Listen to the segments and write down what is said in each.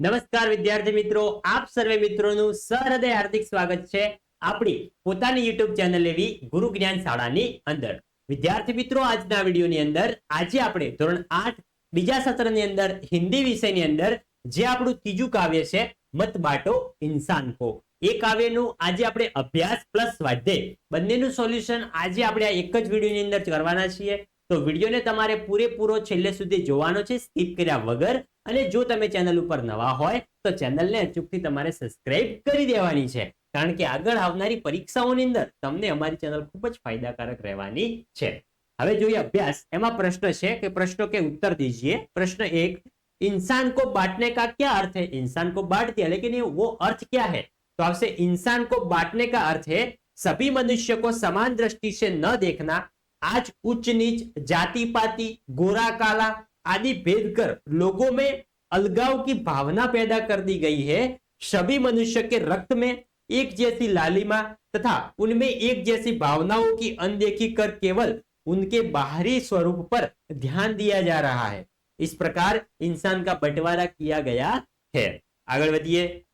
નમસ્કાર વિદ્યાર્થી મિત્રો, આપ સર્વે મિત્રોનું સહૃદય હાર્દિક સ્વાગત છે આપણી પોતાની યુટ્યુબ ચેનલ એવી ગુરુ જ્ઞાન શાળાની અંદર. વિદ્યાર્થી મિત્રો, આજના વિડીયોની અંદર આજે આપણે ધોરણ આઠ બીજા સત્રની અંદર હિન્દી વિષયની અંદર જે આપણું ત્રીજું કાવ્ય છે, મત બાટો ઇન્સાન કો એ કાવ્યનું આજે આપણે અભ્યાસ પ્લસ સ્વાધ્યાય બંનેનું સોલ્યુશન આજે આપણે આ એક જ વિડીયોની અંદર કરવાના છીએ. તો વિડીયોને તમારે પૂરેપૂરો છેલ્લે સુધી જોવાનો છે સ્કીપ કર્યા વગર અને જો તમે ચેનલ ઉપર નવા હોય તો ચેનલને અચૂકથી તમારે સબસ્ક્રાઇબ કરી દેવાની છે કારણ કે આગળ આવનારી પરીક્ષાઓની અંદર તમને અમારી ચેનલ ખૂબ જ ફાયદાકારક રહેવાની છે હવે જોઈએ અભ્યાસ એમાં પ્રશ્ન છે કે પ્રશ્નો કે उत्तर दीजिए प्रश्न एक इंसान को बांटने का क्या अर्थ है इंसान को बांट दिया लेकिन ये वो अर्थ क्या है तो आपसे इंसान को बांटने का अर्थ है सभी मनुष्य को समान दृष्टि से न देखना आज उच्च नीच जाति पाति गोरा काला आदि भेद कर लोगों में अलगाव की भावना पैदा कर दी गई है। सभी मनुष्य के रक्त में एक जैसी लालिमा तथा उनमें एक जैसी भावनाओं की अनदेखी कर केवल उनके बाहरी स्वरूप पर ध्यान दिया जा रहा है। इस प्रकार इंसान का बंटवारा किया गया है। आगे बढ़िए।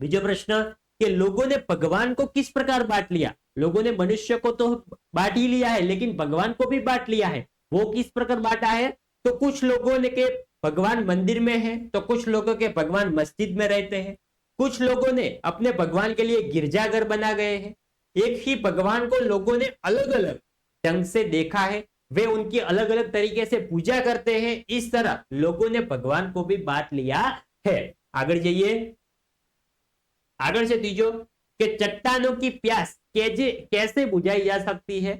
बीजो प्रश्न, कि लोगों ने भगवान को किस प्रकार बांट लिया? लोगों ने मनुष्य को तो बांट ही लिया है, लेकिन भगवान को भी बांट लिया है। वो किस प्रकार बांटा है? तो कुछ लोगों ने के भगवान मंदिर में है तो कुछ लोगों के भगवान मस्जिद में रहते हैं। कुछ लोगों ने अपने भगवान के लिए गिरजाघर बना गए हैं। एक ही भगवान को लोगों ने अलग अलग ढंग से देखा है। वे उनकी अलग अलग तरीके से पूजा करते हैं। इस तरह लोगों ने भगवान को भी बांट लिया है। आगे जाइए आगे से तीजो कि चट्टानों की प्यास कैसे बुझाई जा सकती है?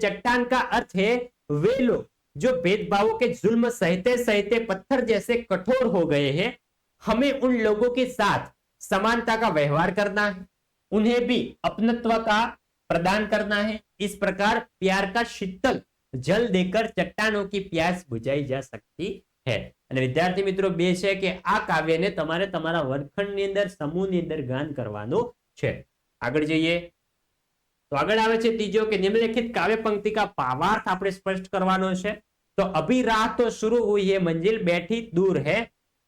चट्टान का अर्थ है, वे लोग जो भेदभावों के जुल्म सहते सहते पत्थर जैसे कठोर हो गए हैं हमें उन लोगों के साथ समानता का व्यवहार करना है उन्हें भी अपनत्व का प्रदान करना है इस प्रकार प्यार का शीतल जल देकर चट्टानों की प्यास बुझाई जा सकती है અને વિદ્યાર્થી મિત્રો બે છે કે આ કાવ્યને તમારે તમારા વર્ગખંડની અંદર સમૂહની અંદર ગાન કરવાનું છે આગળ જઈએ તો આગળ આવે છે ત્રીજો કે નિમ્નલિખિત કાવ્ય પંક્તિ કા ભાવાર્થ આપણે સ્પષ્ટ કરવાનો છે તો અભી રાહ તો शुरू हुई है मंजिल बैठी दूर है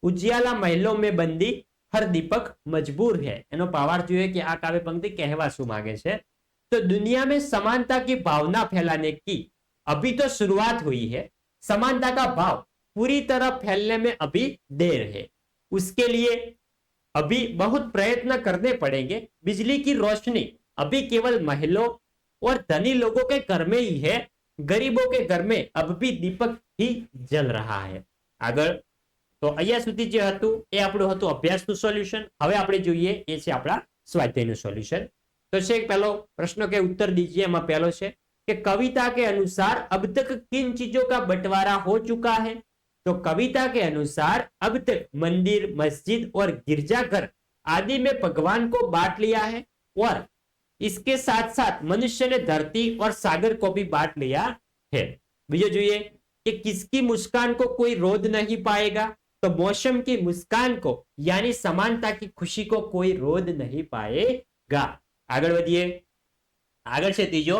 उजियाला महलों में बंदी हर दीपक मजबूर है એનો ભાવાર્થ જોઈએ કે આ કાવ્ય પંક્તિ કહેવા શું માંગે છે तो दुनिया में समानता की भावना फैलाने की अभी तो शुरुआत हुई है समानता का भाव पूरी तरह फैलने में अभी देर है उसके लिए अभी बहुत प्रयत्न करने पड़ेंगे बिजली की रोशनी अभी केवल महलों और धनी लोगों के घर में ही है गरीबों के घर में अब भी दीपक ही जल रहा है આગળ તો અહીંયા સુધી જે હતું એ આપણું હતું અભ્યાસનું સોલ્યુશન હવે આપણે જોઈએ એ છે આપણા સ્વાધ્યાયનું સોલ્યુશન તો છે પહેલો પ્રશ્ન કે उत्तर दीजिए એમાં પહેલો છે कि कविता के अनुसार अब तक किन चीजों का बंटवारा हो चुका है तो कविता के अनुसार अब तक मंदिर मस्जिद और गिरजाघर आदि में भगवान को बांट लिया है और इसके साथ साथ मनुष्य ने धरती और सागर को भी बांट लिया है। बीजो जुए कि किसकी मुस्कान को कोई रोध नहीं पाएगा तो मौसम की मुस्कान को, यानी समानता की खुशी को कोई रोध नहीं पाएगा। आगे बढ़िए आगे से तीजो,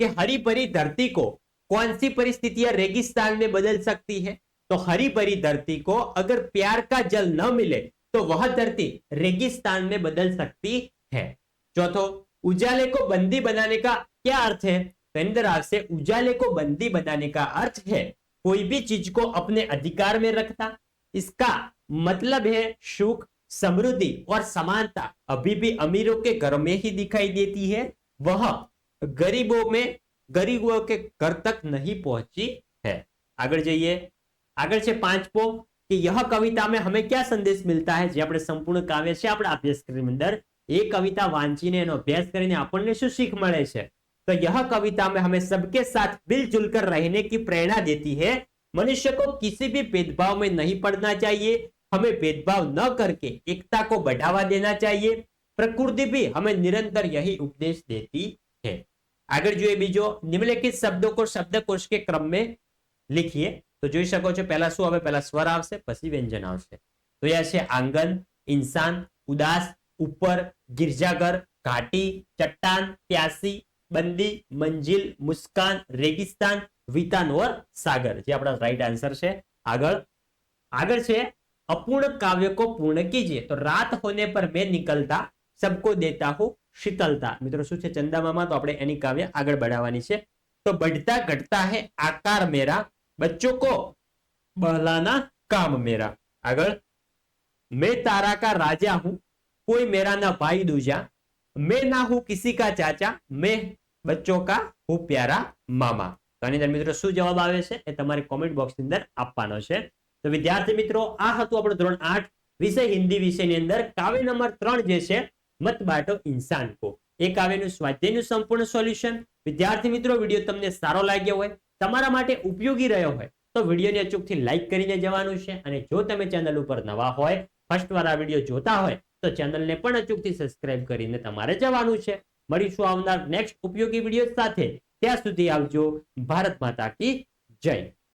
कि हरी परी धरती को कौन सी परिस्थितियाँ रेगिस्तान में बदल सकती है? तो हरी भरी धरती को अगर प्यार का जल न मिले तो वह धरती रेगिस्तान में बदल सकती है। चौथो उजाले को बंदी बनाने का क्या अर्थ है तो अंदर आपसे उजाले को बंदी बनाने का अर्थ है कोई भी चीज को अपने अधिकार में रखता इसका मतलब है सुख समृद्धि और समानता अभी भी अमीरों के घर में ही दिखाई देती है वह गरीबों में गरीबों के घर तक नहीं पहुंची है આગળ જઈએ આગળ છે પાંચમો કે यह કવિતા में हमें क्या संदेश मिलता है જે આપણે સંપૂર્ણ કાવ્ય છે આપણા અભ્યાસક્રમ અંદર એ કવિતા વાંચીને એનો અભ્યાસ કરીને આપણને શું શીખ મળે છે तो यह कविता में हमें सबके साथ मिलजुल कर रहने की प्रेरणा देती है मनुष्य को किसी भी भेदभाव में नहीं पड़ना चाहिए हमें भेदभाव न करके एकता को बढ़ावा देना चाहिए प्रकृति भी हमें निरंतर यही उपदेश देती है આગળ જોઈએ બીજો નિમ્નલિખિત શબ્દો को શબ્દકોશ के क्रम में लिखिए તો જોઈ શકો છો પહેલા શું હવે પહેલા સ્વર આવશે પછી વ્યંજન આવશે તો એ છે આંગન ઇન્સાન ઉદાસ ઉપર ગિરજાઘર, ઘાટી, ચટ્ટાન, પ્યાસી, બંદી, મંજિલ, મુસ્કાન, રેગિસ્તાન વિતાનોર સાગર. જે આપણા રાઈટ આન્સર છે. આગળ. આગળ છે, અપૂર્ણ કાવ્ય કો પૂર્ણ કીજીએ. તો રાત હોને પર મેં નીકળતા, સબકો દેતા હું શીતલતા. મિત્રો, શું છે? ચંદામામાં તો આપણે એની કાવ્ય આગળ बढ़ाવાની છે. તો બઢતા ઘટતા હે આકાર મેરા, બચ્ચો કો બહલાના કામ મેરા. આગળ. મેં તારા કા રાજા હું कोई मेरा ना भाई दूजा मैं ना हूं किसी का चाचा मैं बच्चों का हूं प्यारा मामा તો આની અંદર મિત્રો શું જવાબ આવે છે એ તમારે કોમેન્ટ બોક્સની અંદર આપવાનો છે તો વિદ્યાર્થી મિત્રો આ હતું આપણું ધોરણ આઠ વિષય હિન્દી વિષયની અંદર કાવ્ય નંબર ત્રણ જે છે મત બાટો ઇન્સાન કો એ કાવ્યનું સ્વાધ્યાયનું સંપૂર્ણ સોલ્યુશન વિદ્યાર્થી મિત્રો વિડીયો તમને સારો લાગ્યો હોય તમારા માટે ઉપયોગી રહ્યો હોય તો વિડીયોને અચૂકથી લાઈક કરીને જવાનું છે અને જો તમે ચેનલ ઉપર નવા હોય ફર્સ્ટ વાર આ વિડીયો જોતા હોય તો ચેનલને પણ અચૂકથી સબસ્ક્રાઇબ કરીને તમારે જવાનું છે. મળીશું આવનાર નેક્સ્ટ ઉપયોગી વીડિયો સાથે. ત્યાં સુધી આવજો. ભારત માતા કી જય.